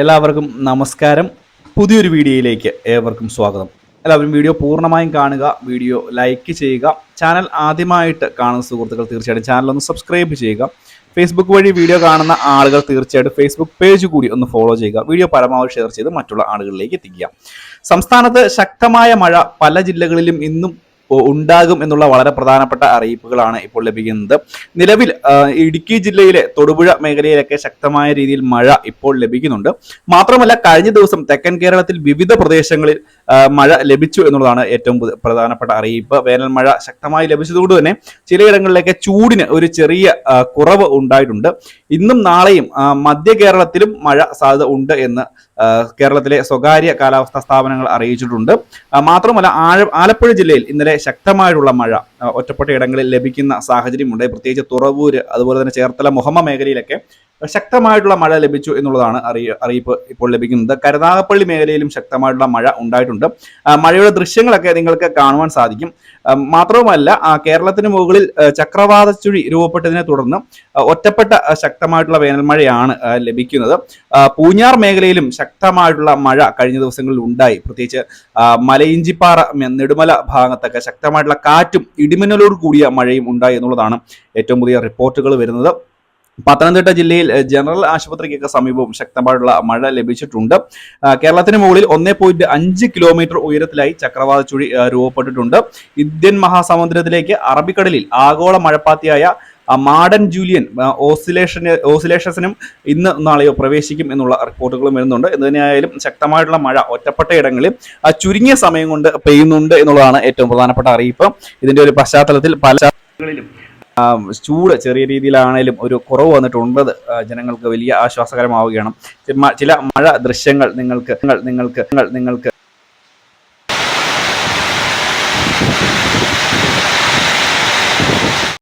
എല്ലാവർക്കും നമസ്കാരം. പുതിയൊരു വീഡിയോയിലേക്ക് ഏവർക്കും സ്വാഗതം. എല്ലാവരും വീഡിയോ പൂർണമായും കാണുക വീഡിയോ ലൈക്ക് ചെയ്യുക ചാനൽ ആദ്യമായിട്ട് കാണുന്ന സുഹൃത്തുക്കൾ തീർച്ചയായിട്ടും ചാനൽ ഒന്ന് സബ്സ്ക്രൈബ് ചെയ്യുക. ഫേസ്ബുക്ക് വഴി വീഡിയോ കാണുന്ന ആളുകൾ തീർച്ചയായിട്ടും ഫേസ്ബുക്ക് പേജ് കൂടി ഒന്ന് ഫോളോ ചെയ്യുക. വീഡിയോ പരമാവധി ഷെയർ ചെയ്ത് മറ്റുള്ള ആളുകളിലേക്ക് എത്തിക്കുക. സംസ്ഥാനത്ത് ശക്തമായ മഴ പല ജില്ലകളിലും ഇന്നും ഉണ്ടാകും എന്നുള്ള വളരെ പ്രധാനപ്പെട്ട അറിയിപ്പുകളാണ് ഇപ്പോൾ ലഭിക്കുന്നത്. നിലവിൽ ഇടുക്കി ജില്ലയിലെ തൊടുപുഴ മേഖലയിലൊക്കെ ശക്തമായ രീതിയിൽ മഴ ഇപ്പോൾ ലഭിക്കുന്നുണ്ട്. മാത്രമല്ല കഴിഞ്ഞ ദിവസം തെക്കൻ കേരളത്തിൽ വിവിധ പ്രദേശങ്ങളിൽ മഴ ലഭിച്ചു എന്നുള്ളതാണ് ഏറ്റവും പ്രധാനപ്പെട്ട അറിയിപ്പ്. വേനൽ മഴ ശക്തമായി ലഭിച്ചതുകൊണ്ട് തന്നെ ചിലയിടങ്ങളിലൊക്കെ ചൂടിന് ഒരു ചെറിയ കുറവ് ഉണ്ടായിട്ടുണ്ട്. ഇന്നും നാളെയും മധ്യ കേരളത്തിലും മഴ സാധ്യത ഉണ്ട് എന്ന് കേരളത്തിലെ സ്വകാര്യ കാലാവസ്ഥാ സ്ഥാപനങ്ങൾ അറിയിച്ചിട്ടുണ്ട്. മാത്രമല്ല ആലപ്പുഴ ജില്ലയിൽ ഇന്നലെ ശക്തമായിട്ടുള്ള മഴ ഒറ്റപ്പെട്ട ഇടങ്ങളിൽ ലഭിക്കുന്ന സാഹചര്യമുണ്ട്. പ്രത്യേകിച്ച് തുറവൂര് അതുപോലെ തന്നെ ചേർത്തല മുഹമ്മ മേഖലയിലൊക്കെ ശക്തമായിട്ടുള്ള മഴ ലഭിച്ചു എന്നുള്ളതാണ് അറിയ അറിയിപ്പ് ഇപ്പോൾ ലഭിക്കുന്നത്. കരുനാഗപ്പള്ളി മേഖലയിലും ശക്തമായിട്ടുള്ള മഴ ഉണ്ടായിട്ടുണ്ട്. മഴയുടെ ദൃശ്യങ്ങളൊക്കെ നിങ്ങൾക്ക് കാണുവാൻ സാധിക്കും. മാത്രവുമല്ല കേരളത്തിന് മുകളിൽ ചക്രവാത ചുഴി രൂപപ്പെട്ടതിനെ തുടർന്ന് ഒറ്റപ്പെട്ട ശക്തമായിട്ടുള്ള വേനൽമഴയാണ് ലഭിക്കുന്നത്. പൂഞ്ഞാർ മേഖലയിലും ശക്തമായിട്ടുള്ള മഴ കഴിഞ്ഞ ദിവസങ്ങളിൽ ഉണ്ടായി. പ്രത്യേകിച്ച് മലയിഞ്ചിപ്പാറ നെടുമല ഭാഗത്തൊക്കെ ശക്തമായിട്ടുള്ള കാറ്റും ഇടിമിന്നലോട് കൂടിയ മഴയും ഉണ്ടായി എന്നുള്ളതാണ് ഏറ്റവും പുതിയ റിപ്പോർട്ടുകൾ വരുന്നത്. പത്തനംതിട്ട ജില്ലയിൽ ജനറൽ ആശുപത്രിക്കൊക്കെ സമീപവും ശക്തമായിട്ടുള്ള മഴ ലഭിച്ചിട്ടുണ്ട്. കേരളത്തിന് മുകളിൽ ഒന്നേ പോയിന്റ് അഞ്ച് കിലോമീറ്റർ ഉയരത്തിലായി ചക്രവാത ചുഴി രൂപപ്പെട്ടിട്ടുണ്ട്. ഇന്ത്യൻ മഹാസമുദ്രത്തിലേക്ക് അറബിക്കടലിൽ ആഗോള മഴപ്പാത്തിയായ മാഡൻ ജൂലിയൻ ഓസിലേഷൻ ഓസിലേഷൻസിനും ഇന്ന് നാളെയോ പ്രവേശിക്കും എന്നുള്ള റിപ്പോർട്ടുകളും വരുന്നുണ്ട്. എന്തിനായാലും ശക്തമായിട്ടുള്ള മഴ ഒറ്റപ്പെട്ട ഇടങ്ങളിൽ ചുരുങ്ങിയ സമയം കൊണ്ട് പെയ്യുന്നുണ്ട് എന്നുള്ളതാണ് ഏറ്റവും പ്രധാനപ്പെട്ട അറിയിപ്പ്. ഇതിന്റെ ഒരു പശ്ചാത്തലത്തിൽ പല ചൂട് ചെറിയ രീതിയിലാണേലും ഒരു കുറവ് വന്നിട്ടുണ്ടത് ജനങ്ങൾക്ക് വലിയ ആശ്വാസകരമാവുകയാണ്. ചില മഴ ദൃശ്യങ്ങൾ നിങ്ങൾക്ക് നിങ്ങൾ നിങ്ങൾക്ക് നിങ്ങൾക്ക്